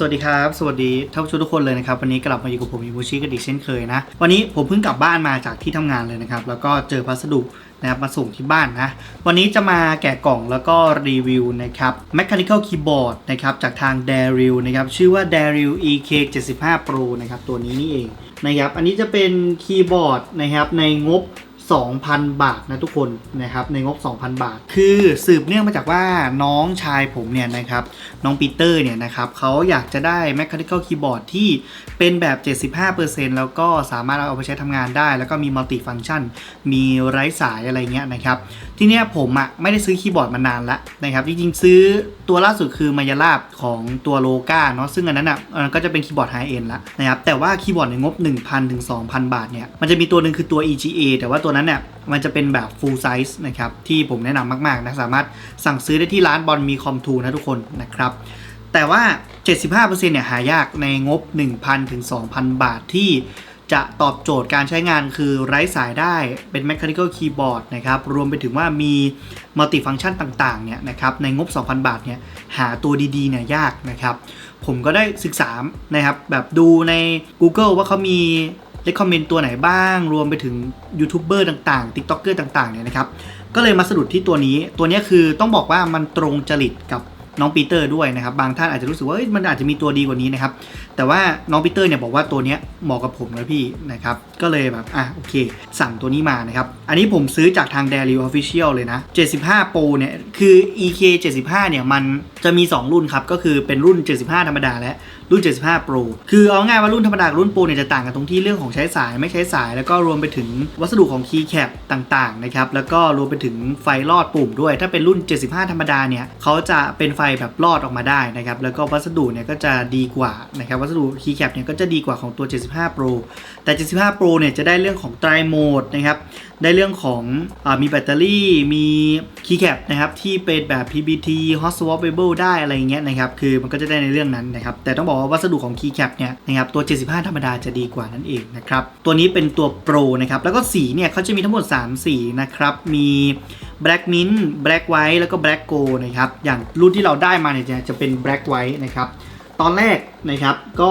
สวัสดีครับ สวัสดีท่านผู้ชมทุกคนเลยนะครับ วันนี้กลับมาอยู่กับผมอิบูชิกันอีกเช่นเคยนะ วันนี้ผมเพิ่งกลับบ้านมาจากที่ทำงานเลยนะครับ แล้วก็เจอพัสดุนะครับมาส่งที่บ้านนะ วันนี้จะมาแกะกล่องแล้วก็รีวิวนะครับ Mechanical Keyboard นะครับจากทาง d a r i l นะครับ ชื่อว่า d a r i l EK 75 Pro นะครับ ตัวนี้นี่เองนะครับ อันนี้จะเป็นคีย์บอร์ดนะครับในงบ 2,000 บาทนะทุกคนนะครับในงบ 2,000 บาท คือสืบเนื่องมาจากว่าน้องชายผมเนี่ยนะครับน้องปีเตอร์เนี่ยนะครับเขาอยากจะได้ Mechanical Keyboard ที่เป็นแบบ 75%แล้วก็สามารถเอาไปใช้ทำงานได้ แล้วก็มีมัลติฟัง c t ชัน มีไร้สายอะไรเงี้ยนะครับ ทีเนี้ยผมอะ่ะไม่ได้ซื้อคีย์บอร์ดมานานละนะครับจริงๆซื้อ ตัวล่าสุดคือมายาลาบของตัวโลกาเนาะซึ่งอันนั้นอะอันก็จะเป็นคีย์บอร์ดไฮเอ็นละนะครับแต่ว่าคีย์บอร์ดในงบ 1,000ถึง2,000 บาทเนี่ยมันจะมีตัวหนึ่งคือตัว EGA แต่ว่าตัวนั้นเนี่ยมันจะเป็นแบบ full size นะครับที่ผมแนะนำมากๆนะสามารถสั่งซื้อได้ที่ร้านบอลมีคอมทูนะทุกคนนะครับแต่ว่า 75%เนี่ยหายากในงบ 1,000ถึง2,000 บาทที่ จะตอบโจทย์การใช้งานคือไร้สายได้เป็น Mechanical Keyboard นะครับรวมไปถึงว่ามีมัลติฟัง c t ชันต่างๆเนี่ยนะครับในงบ 2,000 บาทเนี่ยหาตัวดีๆเนี่ยยากนะครับ ผมก็ได้ศึกษานะครับแบบดูใน Google ว่าเขามี recommend ตัวไหนบ้าง รวมไปถึงยูทูบเบอร์ต่างๆ TikToker ต่างๆเนี่ยนะครับก็เลยมาสะดุดที่ตัวนี้ตัวนี้คือต้องบอกว่ามันตรงจริตกับ น้องปีเตอร์ด้วยนะครับ บางท่านอาจจะรู้สึกว่ามันอาจจะมีตัวดีกว่านี้นะครับ แต่ว่าน้องปีเตอร์เนี่ยบอกว่าตัวเนี้ยเหมาะกับผมเลยพี่นะครับ ก็เลยแบบอะโอเค สั่งตัวนี้มานะครับ อันนี้ผมซื้อจากทาง d a i l y Official เลยนะ 75 Pro เนี่ย คือ EK 75 เนี่ย มันจะมี 2 รุ่นครับ ก็คือเป็นรุ่น 75 ธรรมดาและรุ่น 75 Pro คือเอาง่ายว่ารุ่นธรรมดากับรุ่น Pro เนี่ยจะต่างกันตรงที่เรื่องของใช้สายไม่ใช้สาย แล้วก็รวมไปถึงวัสดุของ Keycap ต่างๆนะครับ แล้วก็รวมไปถึงไฟลอดปุ่มด้วย ถ้าเป็นรุ่น 75 ธรรมดาเนี่ยเขาจะเป็นไฟแบบลอดออกมาได้นะครับ แล้วก็วัสดุเนี่ยก็จะดีกว่านะครับ วัสดุคีย์แคปเนี่ยก็จะดีกว่าของตัว 75 Pro แต่ 75 Pro เนี่ยจะได้เรื่องของ Dry Mode นะครับ ได้เรื่องของอมีแบตเตอรี่ มี Keycap นะครับ ที่เป็นแบบ PBT Hot Swappable ได้อะไรเงี้ยนะครับ คือมันก็จะได้ในเรื่องนั้นนะครับ แต่ต้องบอกว่าวัสดุของ Keycap เนี่ยนะครับ ตัว 75 ธรรมดาจะดีกว่านั่นเองนะครับ ตัวนี้เป็นตัว Pro นะครับ แล้วก็สีเนี่ยเขาจะมีทั้งหมด 3 สีนะครับ มี Black Mint Black White แล้วก็ Black Gold นะครับ อย่างรุ่นที่เราได้มาเนี่ยจะเป็น Black White นะครับ ตอนแรกนะครับก็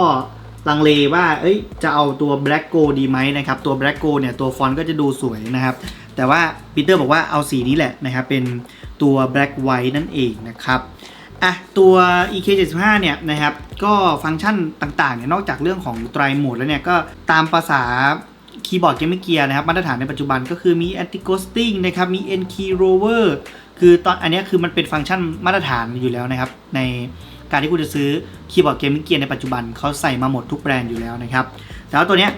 ลังเลว่า เอ้ย จะเอาตัว Black Gold ดีไหมนะครับ ตัว Black Gold เนี่ย ตัวฟอนต์ก็จะดูสวยนะครับ แต่ว่าปีเตอร์บอกว่าเอาสีนี้แหละนะครับ เป็นตัว Black White นั่นเองนะครับ อะ ตัว EK75 เนี่ยนะครับ ก็ฟังก์ชันต่างๆ เนี่ย นอกจากเรื่องของไตรโหมดแล้วเนี่ย ก็ตามภาษาคีย์บอร์ดเกมเกียร์นะครับ มาตรฐานในปัจจุบันก็คือมี anti ghosting นะครับ มี n key rover คือตอนอันนี้คือมันเป็นฟังก์ชันมาตรฐานอยู่แล้วนะครับ ใน การที่คุณจะซื้อคีย์บอร์ดเกมมิ่งเกียร์ในปัจจุบันเขาใส่มาหมดทุกแบรนด์อยู่แล้วนะครับ แต่ว่าตัวเนี้ย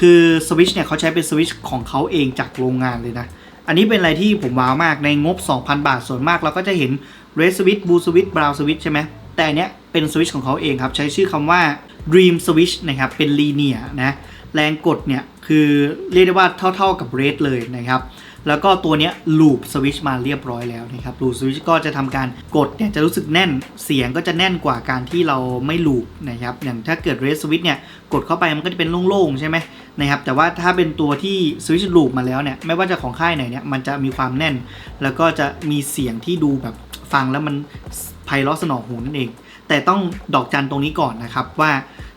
คือสวิชเนี่ยเขาใช้เป็นสวิชของเขาเองจากโรงงานเลยนะ อันนี้เป็นอะไรที่ผมว้าวมากในงบ 2,000 บาทส่วนมากเราก็จะเห็น Red Switch Blue Switch Brown Switch ใช่ไหมแต่อันเนี้ยเป็นสวิชของเขาเองครับ ใช้ชื่อคำว่า Dream Switch นะครับ เป็น Linear นะ แรงกดเนี่ย คือเรียกได้ว่าเท่าๆกับ Red เลยนะครับ แล้วก็ตัวนี้ลูปสวิชมาเรียบร้อยแล้วนะครับลูปสวิชก็จะทำการกดเนี่ยจะรู้สึกแน่นเสียงก็จะแน่นกว่าการที่เราไม่ลูปนะครับอย่างถ้าเกิดเรสสวิชเนี่ยกดเข้าไปมันก็จะเป็นโล่งๆใช่ไหมนะครับแต่ว่าถ้าเป็นตัวที่สวิชลูปมาแล้วเนี่ยไม่ว่าจะของค่ายไหนเนี่ยมันจะมีความแน่น แล้วก็จะมีเสียงที่ดูแบบฟังแล้วมันไพเราะสนองหูนั่นเอง แต่ต้องดอกจันตรงนี้ก่อนนะครับว่า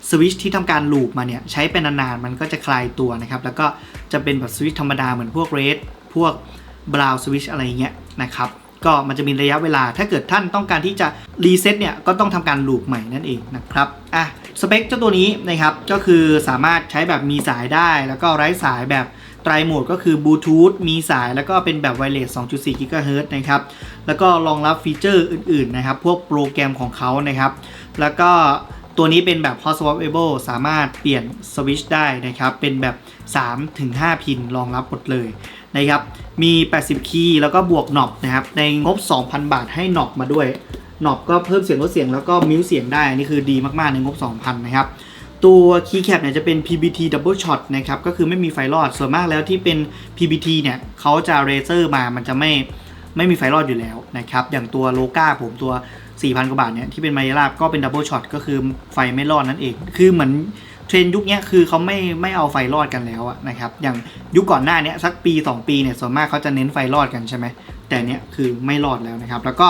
สวิชที่ทำการลูปมาเนี่ยใช้เป็นนานๆมันก็จะคลายตัวนะครับแล้วก็จะเป็นแบบสวิชธรรมดาเหมือนพวกเรส พวกบราวสวิชอะไรเงี้ยนะครับก็มันจะมีระยะเวลา ถ้าเกิดท่านต้องการที่จะรีเซ็ตเนี่ย ก็ต้องทำการลูปใหม่นั่นเองนะครับ อะ สเปคเจ้าตัวนี้นะครับ ก็คือสามารถใช้แบบมีสายได้ แล้วก็ไร้สายแบบไตรโหมดก็คือบลูทูธ มีสาย แล้วก็เป็นแบบไวเลส 2.4 GHz นะครับ แล้วก็รองรับฟีเจอร์อื่น ๆ นะครับ พวกโปรแกรมของเขานะครับ แล้วก็ตัวนี้เป็นแบบ hot swappable สามารถเปลี่ยนสวิตช์ได้นะครับ เป็นแบบ 3-5 พินรองรับหมดเลย นะครับมี 80 คีย์แล้วก็บวกหนอบนะครับในงบ 2,000 บาทให้หนอบมาด้วยหนอบก็เพิ่มเสียงลดเสียงแล้วก็มิวเสียงได้นนี้คือดีมากๆในงบ 2,000 นะครับตัวคีย์แคปเนี่ยจะเป็น PBT double shot นะครับก็คือไม่มีไฟรอดส่วนมากแล้วที่เป็น PBT เนี่ยเขาจะเรเซอร์มามันจะไม่ไม่มีไฟรอดอยู่แล้วนะครับอย่างตัวโลกาผมตัว 4,000 กว่าบาทเนี่ยที่เป็นมายาลาบก็เป็นดับเบิลช็อตก็คือไฟไม่รอดนั่นเอง คือเหมือน เทรนยุคนี้คือเขาไม่ไม่เอาไฟรอดกันแล้วนะครับอย่างยุคก่อนหน้านี้สักปี 2 ปีเนี่ยส่วนมากเขาจะเน้นไฟรอดกันใช่ไหมแต่เนี้ยคือไม่รอดแล้วนะครับ แล้วก็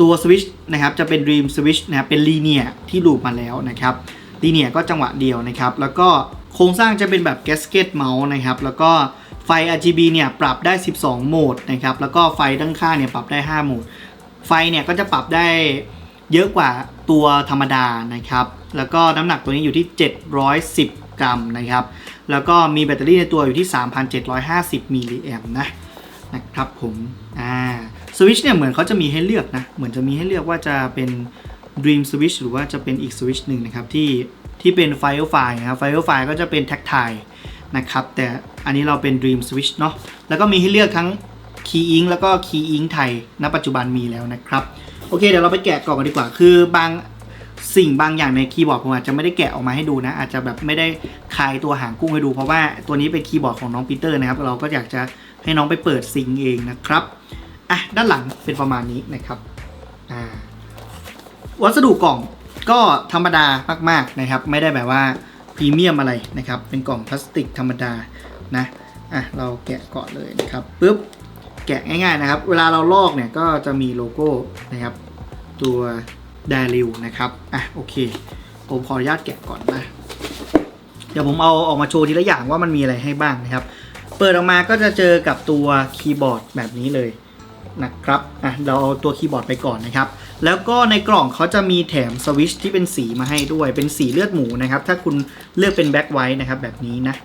ตัวสวิชนะครับจะเป็น Dream Switch นะครับเป็นลีเนียที่ลูปมาแล้วนะครับลีเนียก็จังหวะเดียวนะครับ แล้วก็โครงสร้างจะเป็นแบบ Gasket Mouse นะครับ แล้วก็ไฟ RGB เนี่ยปรับได้ 12 โหมดนะครับ แล้วก็ไฟด้านข้างเนี่ยปรับได้ 5 โหมด ไฟเนี่ยก็จะปรับได้เยอะกว่าตัวธรรมดานะครับ แล้วก็น้ำหนักตัวนี้อยู่ที่ 710 กรัมนะครับ แล้วก็มีแบตเตอรี่ในตัวอยู่ที่ 3,750 มิลลิแอมป์นะนะครับผมอ่าสวิชเนี่ยเหมือนเขาจะมีให้เลือกนะ เหมือนจะมีให้เลือกว่าจะเป็น Dream Switch หรือว่าจะเป็นอีกสวิชหนึ่งนะครับที่ที่เป็น Firefly นะครับ Firefly ก็จะเป็น Tactile นะครับแต่อันนี้เราเป็น Dream Switch เนาะแล้วก็มีให้เลือกทั้ง Key Ink แล้วก็ Key Ink ไทยณปัจจุบันมีแล้วนะครับ โอเคเดี๋ยวเราไปแกะกล่องกันดีกว่า คือบาง สิ่งบางอย่างในคีย์บอร์ดผมอาจจะไม่ได้แกะออกมาให้ดูนะ อาจจะแบบไม่ได้คลายตัวหางกุ้งให้ดู เพราะว่าตัวนี้เป็นคีย์บอร์ดของน้องปีเตอร์นะครับ เราก็อยากจะให้น้องไปเปิดซิงเองนะครับอะด้านหลังเป็นประมาณนี้นะครับอ่าวัสดุกล่องก็ธรรมดามากๆนะครับ ไม่ได้แบบว่าพรีเมียมอะไรนะครับ เป็นกล่องพลาสติกธรรมดานะอะเราแกะก่อนเลยนะครับปุ๊บแกะง่ายๆนะครับ เวลาเราลอกเนี่ยก็จะมีโลโก้นะครับ ตัว ดริวนะครับ อะโอเค ผมขออนุญาตแกะก่อนนะ เดี๋ยวผมเอาออกมาโชว์ทีละอย่างว่ามันมีอะไรให้บ้างนะครับ เปิดออกมาก็จะเจอกับตัวคีย์บอร์ดแบบนี้เลยนะครับ อะ เราเอาตัวคีย์บอร์ดไปก่อนนะครับ แล้วก็ในกล่องเขาจะมีแถมสวิตช์ที่เป็นสีมาให้ด้วย เป็นสีเลือดหมูนะครับ ถ้าคุณเลือกเป็นแบ็คไวท์นะครับแบบนี้นะ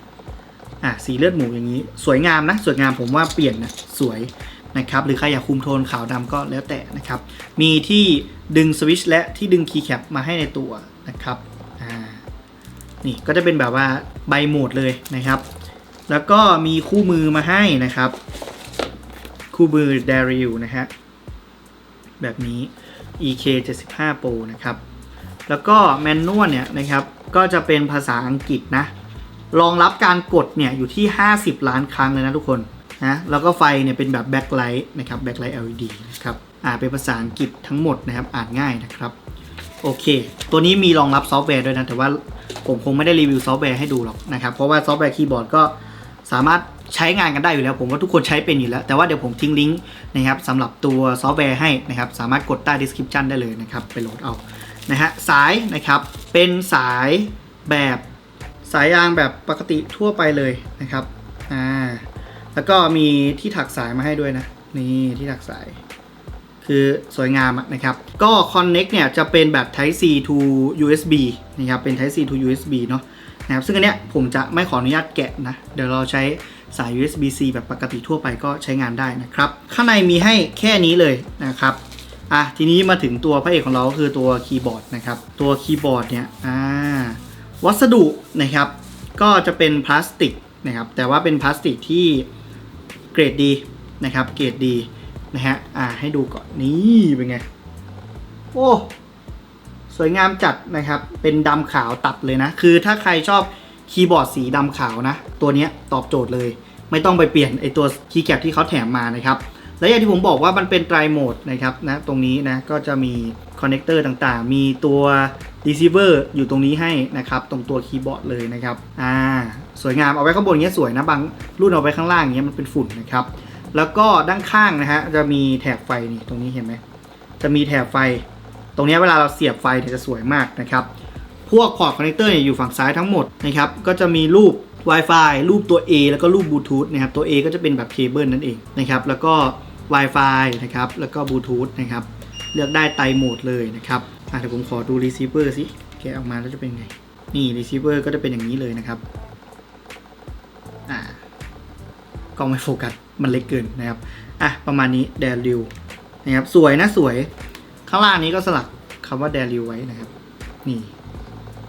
อะ สีเลือดหมูอย่างนี้ สวยงามนะ สวยงามผมว่าเปลี่ยนนะ สวย นะครับหรือใครอยากคุมโทนขาวดำก็แล้วแต่นะครับมีที่ดึงสวิตช์และที่ดึงคีย์แคปมาให้ในตัวนะครับนี่ก็จะเป็นแบบว่าใบโหมดเลยนะครับ แล้วก็มีคู่มือมาให้นะครับ คู่มือ d a r i l นะฮะแบบนี้ EK 75 Pro นะครับ แล้วก็แมนนวลเนี่ยนะครับก็จะเป็นภาษาอังกฤษนะ รองรับการกดเนี่ยอยู่ที่ 50 ล้านครั้งเลยนะทุกคน นะแล้วก็ไฟเนี่ยเป็นแบบแบ็คไลท์นะครับแบ็คไลท์ LED นะครับอ่าเป็นภาษาอังกฤษทั้งหมดนะครับอ่านง่ายนะครับโอเค ตัวนี้มีรองรับซอฟต์แวร์ด้วยนะ แต่ว่าผมคงไม่ได้รีวิวซอฟต์แวร์ให้ดูหรอกนะครับ เพราะว่าซอฟต์แวร์คีย์บอร์ดก็สามารถใช้งานกันได้อยู่แล้ว ผมว่าทุกคนใช้เป็นอยู่แล้ว แต่ว่าเดี๋ยวผมทิ้งลิงก์นะครับสำหรับตัวซอฟต์แวร์ให้นะครับ สามารถกดใต้ description ได้เลยนะครับ ไปโหลดเอา นะฮะ สายนะครับ เป็นสายแบบสายยางแบบปกติทั่วไปเลยนะครับ แล้วก็มีที่ถักสายมาให้ด้วยนะ นี่ที่ถักสาย คือสวยงามนะครับ ก็ Connect เนี่ยจะเป็นแบบ Type C to USB นะครับ เป็น Type C to USB เนาะนะครับซึ่งอันเนี้ยผมจะไม่ขออนุญาตแกะนะ เดี๋ยวเราใช้สาย USB C แบบปกติทั่วไปก็ใช้งานได้นะครับ ข้างในมีให้แค่นี้เลยนะครับอะทีนี้มาถึงตัวพระเอกของเราก็คือตัวคีย์บอร์ดนะครับ ตัวคีย์บอร์ดเนี่ยอ่าวัสดุนะครับ ก็จะเป็นพลาสติกนะครับ แต่ว่าเป็นพลาสติกที่ รดดีนะครับ เกรดดีนะฮะ อ่า ให้ดูก่อนนี่เป็นไง โอ้ สวยงามจัดนะครับ เป็นดำขาวตัดเลยนะ คือถ้าใครชอบคีย์บอร์ดสีดำขาวนะ ตัวนี้ตอบโจทย์เลย ไม่ต้องไปเปลี่ยนไอตัวคีย์แคปที่เขาแถมมานะครับ และอย่างที่ผมบอกว่ามันเป็นไตรโหมดนะครับนะ ตรงนี้นะ ก็จะมีคอนเนคเตอร์ต่างๆ มีตัว receiver อยู่ตรงนี้ให้นะครับ ตรงตัวคีย์บอร์ดเลยนะครับ อ่า สวยงามเอาไว้ข้างบนอย่างเงี้ยสวยนะบางรุ่นเอาไว้ข้างล่างอย่างเงี้ยมันเป็นฝุ่นนะครับ แล้วก็ด้านข้างนะฮะจะมีแถบไฟนี่ตรงนี้เห็นไหมจะมีแถบไฟ ตรงนี้เวลาเราเสียบไฟเนี่ยจะสวยมากนะครับ พวกพอร์ตคอนเนคเตอร์เนี่ยอยู่ฝั่งซ้ายทั้งหมดนะครับก็จะมีรูป Wi-Fi รูปตัว A แล้วก็รูปบลูทูธนะครับตัว A ก็จะเป็นแบบเคเบิลนั่นเองนะครับแล้วก็ Wi-Fi นะครับแล้วก็บลูทูธนะครับเลือกได้ไตรโหมดเลยนะครับอะเดี๋ยวผมขอดู receiver สิแกะออกมาแล้วจะเป็นไง นี่ receiver ก็จะเป็นอย่างนี้เลยนะครับ กล้องไม่โฟกัสมันเล็กเกินนะครับอะประมาณนี้แดริวนะครับสวยนะสวย ข้างล่างนี้ก็สลักคำว่าแดริวไว้นะครับ นี่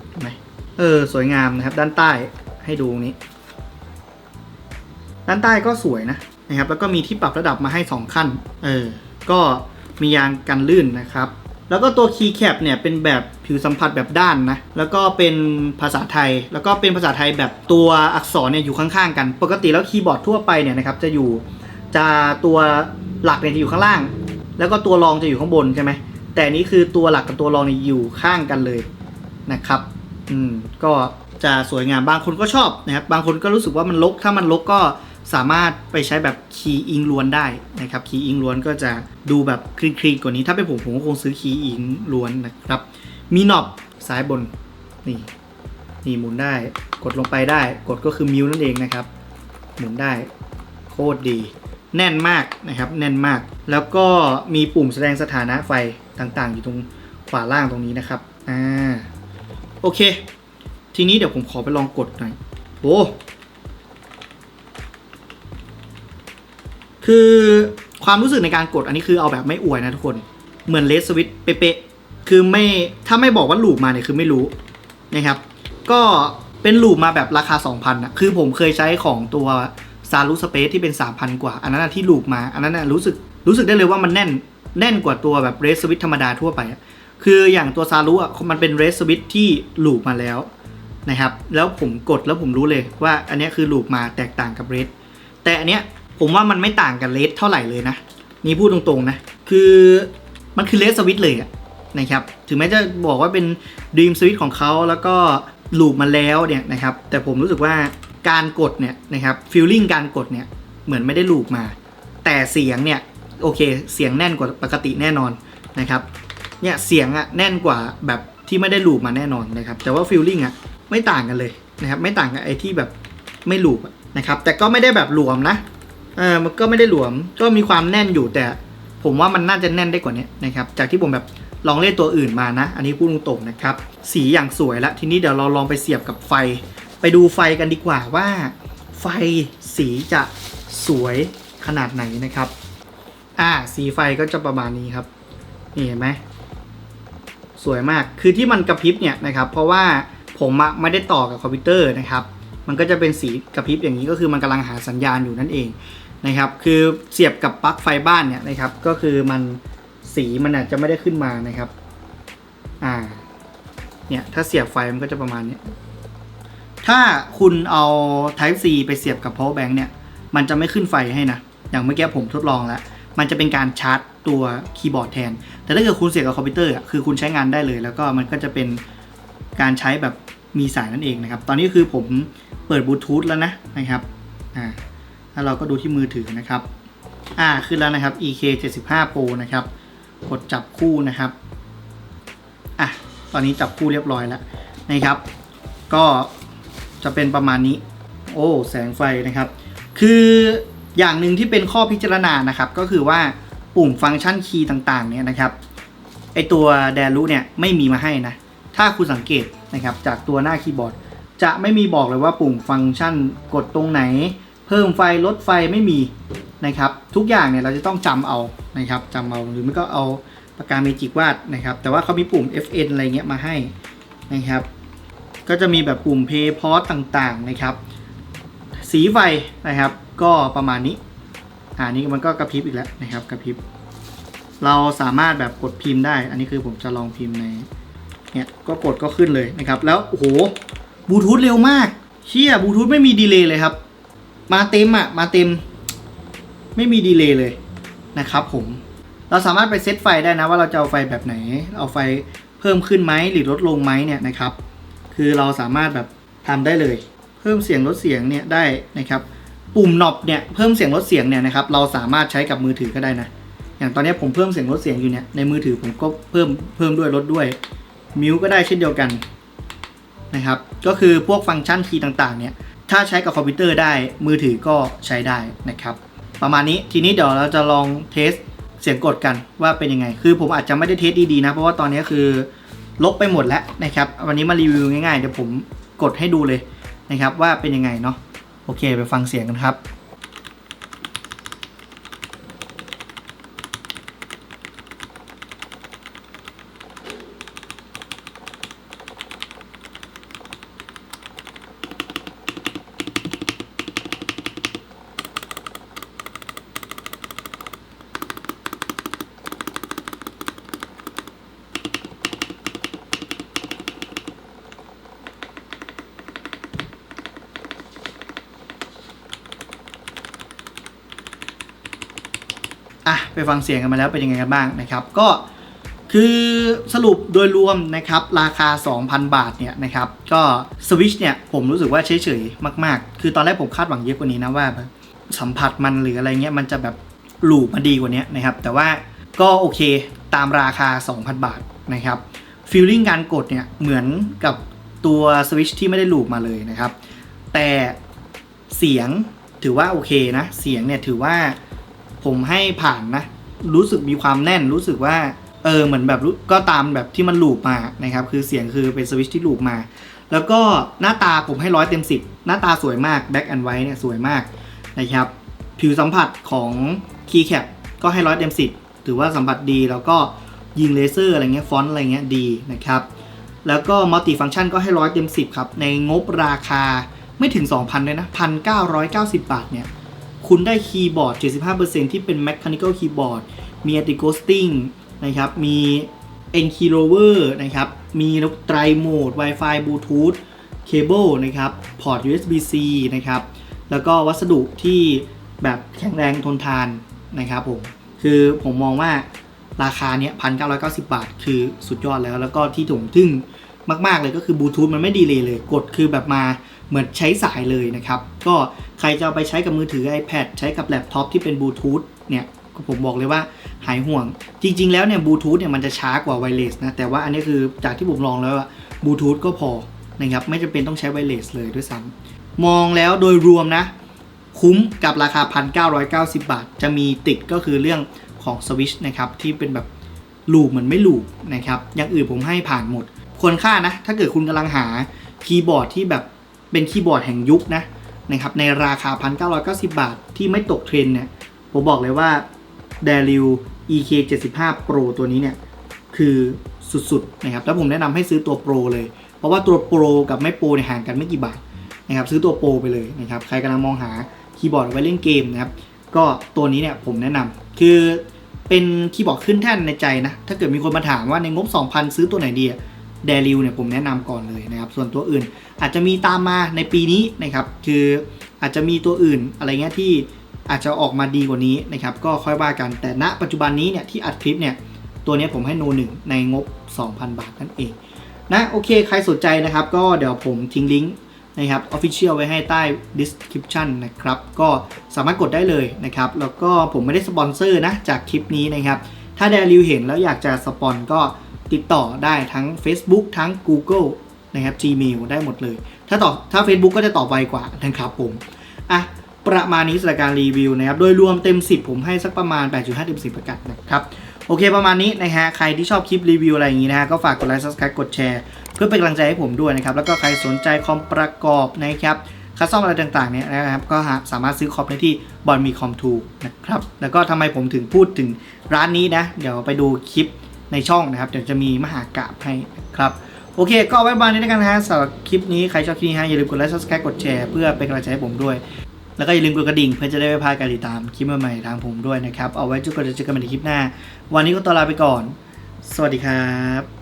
เห็นไหมเออสวยงามนะครับ ด้านใต้ให้ดูนี้ ด้านใต้ก็สวยนะนะครับ แล้วก็มีที่ปรับระดับมาให้ 2 ขั้น เออ ก็มียางกันลื่นนะครับ แล้วก็ตัวคีย์แคปเนี่ยเป็นแบบ ผิวสัมผัสแบบด้านนะ แล้วก็เป็นภาษาไทย แล้วก็เป็นภาษาไทยแบบตัวอักษรเนี่ยอยู่ข้างๆกัน ปกติแล้วคีย์บอร์ดทั่วไปเนี่ยนะครับจะอยู่จะตัวหลักเนี่ยจะอยู่ข้างล่าง แล้วก็ตัวรองจะอยู่ข้างบนใช่ไหมแต่นี้คือตัวหลักกับตัวรองเนี่ยอยู่ข้างกันเลยนะครับ อืม ก็จะสวยงามบางคนก็ชอบนะครับ บางคนก็รู้สึกว่ามันลก ถ้ามันลกก็สามารถไปใช้แบบคีย์อิงล้วนได้นะครับ คีย์อิงล้วนก็จะดูแบบคลีนคลีนกว่านี้ ถ้าเป็นผมผมก็คงซื้อคีย์อิงล้วนนะครับ มีหนอบซ้ายบน นี่ นี่หมุนได้ กดลงไปได้ กดก็คือมิวนั่นเองนะครับ หมุนได้ โคตรดี แน่นมากนะครับ แน่นมาก แล้วก็มีปุ่มแสดงสถานะไฟต่างๆ อยู่ตรงขวาล่างตรงนี้นะครับ อ่า โอเค ทีนี้เดี๋ยวผมขอไปลองกดหน่อย โอ้คือความรู้สึกในการกดอันนี้คือเอาแบบไม่อวยนะทุกคน เหมือนเลสสวิตเป๊ะ คือไม่ถ้าไม่บอกว่าลูปมาเนี่ยคือไม่รู้นะครับ ก็เป็นลูปมาแบบราคา 2,000อะคือผมเคยใช้ของตัวซารุสเปซที่เป็น 3,000 กว่า อันนั้นที่ลูปมา อันนั้นรู้สึกรู้สึกได้เลยว่ามันแน่นแน่นกว่าตัวแบบเรสสวิตธรรมดาทั่วไป คืออย่างตัวซารุอะมันเป็นเรสสวิตที่ลูปมาแล้วนะครับ แล้วผมกดแล้วผมรู้เลยว่าอันนี้คือลูปมาแตกต่างกับเรสแต่อันเนี้ยผมว่ามันไม่ต่างกับเรสเท่าไหร่เลยนะ นี่พูดตรงๆนะ คือมันคือเลสสวิตเลยอะ นะครับ ถึงแม้จะบอกว่าเป็นดีมสวิตของเขาแล้วก็ลูปมาแล้วเนี่ยนะครับ แต่ผมรู้สึกว่าการกดเนี่ยนะครับฟีลลิ่งการกดเนี่ยเหมือนไม่ได้ลูปมา แต่เสียงเนี่ยโอเคเสียงแน่นกว่าปกติแน่นอนนะครับเนี่ยเสียงอะแน่นกว่าแบบที่ไม่ได้ลูปมาแน่นอนนะครับ แต่ว่าฟีลลิ่งอะไม่ต่างกันเลยนะครับไม่ต่างกับไอ้ที่แบบไม่ลูปนะครับ แต่ก็ไม่ได้แบบหลวมนะเออมันก็ไม่ได้หลวมก็มีความแน่นอยู่แต่ผมว่ามันน่าจะแน่นได้กว่านี้นะครับ จากที่ผมแบบ ลองเล่นตัวอื่นมานะ อันนี้พูดตรงๆนะครับ สีอย่างสวยล้วทีนี้เดี๋ยวเราลองไปเสียบกับไฟ ไปดูไฟกันดีกว่าว่า ไฟสีจะสวยขนาดไหนนะครับ อ่า สีไฟก็จะประมาณนี้ครับ นี่เห็นไหมสวยมาก คือที่มันกระพริบเนี่ยนะครับ เพราะว่าผมไม่ได้ต่อกับคอมพิวเตอร์นะครับ มันก็จะเป็นสีกระพริบอย่างนี้ก็คือมันกำลังหาสัญญาณอยู่นั่นเองนะครับ คือเสียบกับปลั๊กไฟบ้านเนี่ยนะครับ ก็คือมัน สีมันอาจจะไม่ได้ขึ้นมานะครับ อ่า เนี่ย ถ้าเสียบไฟมันก็จะประมาณนี้ ถ้าคุณเอา Type C ไปเสียบกับ power bank เนี่ย มันจะไม่ขึ้นไฟให้นะ อย่างเมื่อกี้ผมทดลองแล้ว มันจะเป็นการชาร์จตัวคีย์บอร์ดแทน แต่ถ้าเกิดคุณเสียบกับคอมพิวเตอร์อะคือคุณใช้งานได้เลย แล้วก็มันก็จะเป็นการใช้แบบมีสายนั่นเองนะครับ ตอนนี้คือผมเปิดบลูทูธแล้วนะนะครับ อ่า แล้วเราก็ดูที่มือถือนะครับ อ่า ขึ้นแล้วนะครับ EK 75 Pro นะครับ กดจับคู่นะครับอะตอนนี้จับคู่เรียบร้อยแล้วนะครับ ก็จะเป็นประมาณนี้ โอ้ แสงไฟนะครับ คืออย่างหนึ่งที่เป็นข้อพิจารณานะครับ ก็คือว่าปุ่มฟังก์ชันคีย์ต่างๆ เนี่ยนะครับไอตัวแดรุเนี่ยไม่มีมาให้นะ ถ้าคุณสังเกตนะครับจากตัวหน้าคีย์บอร์ด จะไม่มีบอกเลยว่าปุ่มฟังก์ชันกดตรงไหน เพิ่มไฟลดไฟไม่มี นะครับ ทุกอย่างเนี่ยเราจะต้องจำเอานะครับจำเอาหรือไม่ก็เอาปากกาเมจิกวาดนะครับ แต่ว่าเขามีปุ่ม FN อะไรเงี้ยมาให้นะครับ ก็จะมีแบบปุ่ม Play Pause ต่างๆนะครับ สีไฟนะครับ ก็ประมาณนี้อ่านี้มันก็กระพริบอีกแล้วนะครับกระพริบเราสามารถแบบกดพิมพ์ได้ อันนี้คือผมจะลองพิมพ์ในเนี่ยก็กดก็ขึ้นเลยนะครับ แล้วโอ้โหบลูทูธเร็วมากเชี่ยบลูทูธไม่มีดีเลย์เลยครับ มาเต็มอะมาเต็ม ไม่มีดีเลย์เลยนะครับผม เราสามารถไปเซตไฟได้นะว่าเราจะเอาไฟแบบไหน เอาไฟเพิ่มขึ้นไหมหรือลดลงไหมเนี่ยนะครับ คือเราสามารถแบบทำได้เลย เพิ่มเสียงลดเสียงเนี่ยได้นะครับปุ่มนอบเนี่ยเพิ่มเสียงลดเสียงเนี่ยนะครับเราสามารถใช้กับมือถือก็ได้นะ อย่างตอนนี้ผมเพิ่มเสียงลดเสียงอยู่เนี่ยในมือถือผมก็เพิ่มเพิ่มด้วยลดด้วยมิวก็ได้เช่นเดียวกันนะครับก็คือพวกฟังก์ชันคีย์ต่างๆเนี่ยถ้าใช้กับคอมพิวเตอร์ได้มือถือก็ใช้ได้นะครับ ประมาณนี้ทีนี้เดี๋ยวเราจะลองเทสเสียงกดกันว่าเป็นยังไง คือผมอาจจะไม่ได้เทสดีๆนะ เพราะว่าตอนนี้คือลบไปหมดแล้วนะครับ วันนี้มารีวิวง่ายๆ เดี๋ยวผมกดให้ดูเลยนะครับว่าเป็นยังไงเนาะโอเคไปฟังเสียงกันครับ ไปฟังเสียงกันมาแล้วเป็นยังไงกันบ้างนะครับ ก็คือสรุปโดยรวมนะครับราคา 2,000 บาทเนี่ยนะครับก็สวิชเนี่ยผมรู้สึกว่าเฉยๆมาก ๆ คือตอนแรกผมคาดหวังเยอะกว่านี้นะว่า สัมผัสมันหรืออะไรเงี้ยมันจะแบบหลูมาดีกว่านี้นะครับ แต่ว่าก็โอเคตามราคา 2,000 บาทนะครับฟีลลิ่งการกดเนี่ยเหมือนกับตัวสวิชที่ไม่ได้หลูมาเลยนะครับ แต่เสียงถือว่าโอเคนะ เสียงเนี่ยถือว่า ผมให้ผ่านนะ รู้สึกมีความแน่นรู้สึกว่า เออเหมือนแบบก็ตามแบบที่มันลูปมานะครับ คือเสียงคือเป็นสวิชที่ลูปมา แล้วก็หน้าตาผมให้ร้อยเต็มสิบหน้าตาสวยมากแบ็กแอนไวท์เนี่ยสวยมากนะครับ ผิวสัมผัสของคีย์แคปก็ให้ร้อยเต็มสิบถือว่าสัมผัสดีแล้วก็ยิงเลเซอร์อะไรเงี้ยฟอนต์อะไรเงี้ยดีนะครับ แล้วก็มัลติฟัง c t ชันก็ให้ร้อยเต็มสิบครับ ในงบราคาไม่ถึง 2,000 เลยนะ 1,990 บาทเนี่ย คุณได้คีย์บอร์ด 75%ที่เป็น Mechanical Keyboard มี Anti Ghosting นะครับ มี N Key Lower นะครับ มีไตรโหมด Wi-Fi Bluetooth เคเบิลนะครับ พอร์ต USB-C นะครับ แล้วก็วัสดุที่แบบแข็งแรงทนทานนะครับผม คือผมมองว่าราคาเนี้ย1,990บาท คือสุดยอดแล้ว แล้วก็ที่ผมทึ่งมาก ๆ เลยก็คือบลูทูธมันไม่ดีเลยเลย กดคือแบบมา เหมือนใช้สายเลยนะครับ ก็ใครจะเอาไปใช้กับมือถือ iPad ใช้กับแล็ปท็อปที่เป็นบลูทูธเนี่ยผมบอกเลยว่าหายห่วง จริง ๆ แล้วเนี่ยบลูทูธเนี่ยมันจะช้ากว่าไวเลสนะแต่ว่าอันนี้คือจากที่ผมลองแล้วอะบลูทูธก็พอนะครับไม่จำเป็นต้องใช้ไวเลสเลยด้วยซ้ำมองแล้วโดยรวมนะ คุ้มกับราคา 1,990 บาท จะมีติดก็คือเรื่องของสวิชนะครับที่เป็นแบบลูปเหมือนไม่ลูปนะครับอย่างอื่นผมให้ผ่านหมดควรค่านะ ถ้าเกิดคุณกำลังหาคีย์บอร์ดที่แบบ เป็นคีย์บอร์ดแห่งยุคนะนะครับในราคา 1,990 บาท ที่ไม่ตกเทรนเนี่ยผมบอกเลยว่า d a r i l EK 75 Pro ตัวนี้เนี่ย คือสุดๆนะครับแล้วผมแนะนำให้ซื้อตัวโปรเลย เพราะว่าตัวโปรกับไม่โปรเนี่ยห่างกันไม่กี่บาทนะครับซื้อตัวโปรไปเลยนะครับใครกำลังมองหาคีย์บอร์ดไว้เล่นเกมนะครับก็ตัวนี้เนี่ยผมแนะนำคือเป็นคีย์บอร์ดขึ้นแท่นในใจนะ ถ้าเกิดมีคนมาถามว่าในงบ 2,000 ซื้อตัวไหนดี เดลิวเนี่ยผมแนะนำก่อนเลยนะครับ ส่วนตัวอื่นอาจจะมีตามมาในปีนี้นะครับ คืออาจจะมีตัวอื่นอะไรเงี้ยที่อาจจะออกมาดีกว่านี้นะครับ ก็ค่อยว่ากัน แต่ณ ปัจจุบันนี้เนี่ยที่อัดคลิปเนี่ย ตัวเนี้ยผมให้โนหนึ่งในงบ 2,000 บาทนั่นเอง นะ โอเค ใครสนใจนะครับ ก็เดี๋ยวผมทิ้งลิงก์นะครับ Official ไว้ให้ใต้ description นะครับ ก็สามารถกดได้เลยนะครับ แล้วก็ผมไม่ได้สปอนเซอร์นะจากคลิปนี้นะครับ ถ้าแดริวเห็นแล้วอยากจะสปอนก็ ติดต่อได้ทั้ง Facebook ทั้ง Google นะครับ Gmail ได้หมดเลย ถ้าตอบถ้า Facebook ก็จะตอบไวกว่านะครับผมอะประมาณนี้สำหรับการรีวิวนะครับ โดยรวมเต็ม 10 ผมให้สักประมาณ 8.5เต็ม10ประกันนะครับ โอเคประมาณนี้นะฮะ ใครที่ชอบคลิปรีวิวอะไรอย่างนี้นะฮะ ก็ฝากกดไลค์ subscribe กดแชร์ เพื่อเป็นกำลังใจให้ผมด้วยนะครับ แล้วก็ใครสนใจคอมประกอบนะครับคัสซอมอะไรต่างๆเนี่ยนะครับ ก็สามารถซื้อคอมได้ที่บอลมีคอมทูนะครับ แล้วก็ทำไมผมถึงพูดถึงร้านนี้นะ เดี๋ยวไปดูคลิป ในช่องนะครับ เดี๋ยวจะมีมหากราบให้ครับโอเค ก็เอาไว้บานนี้ด้วยกันนะฮะสำหรับคลิปนี้ ใครชอบคลิปนี้ฮะอย่าลืมกดไลค์ subscribe กดแชร์เพื่อเป็นกำลังใจให้ผมด้วย แล้วก็อย่าลืมกดกระดิ่งเพื่อจะได้ไม่พลาดการติดตามคลิปใหม่ๆทางผมด้วยนะครับ เอาไว้จุกกันจะเจอกันใหม่ในคลิปหน้า วันนี้ก็ตัวลาไปก่อน สวัสดีครับ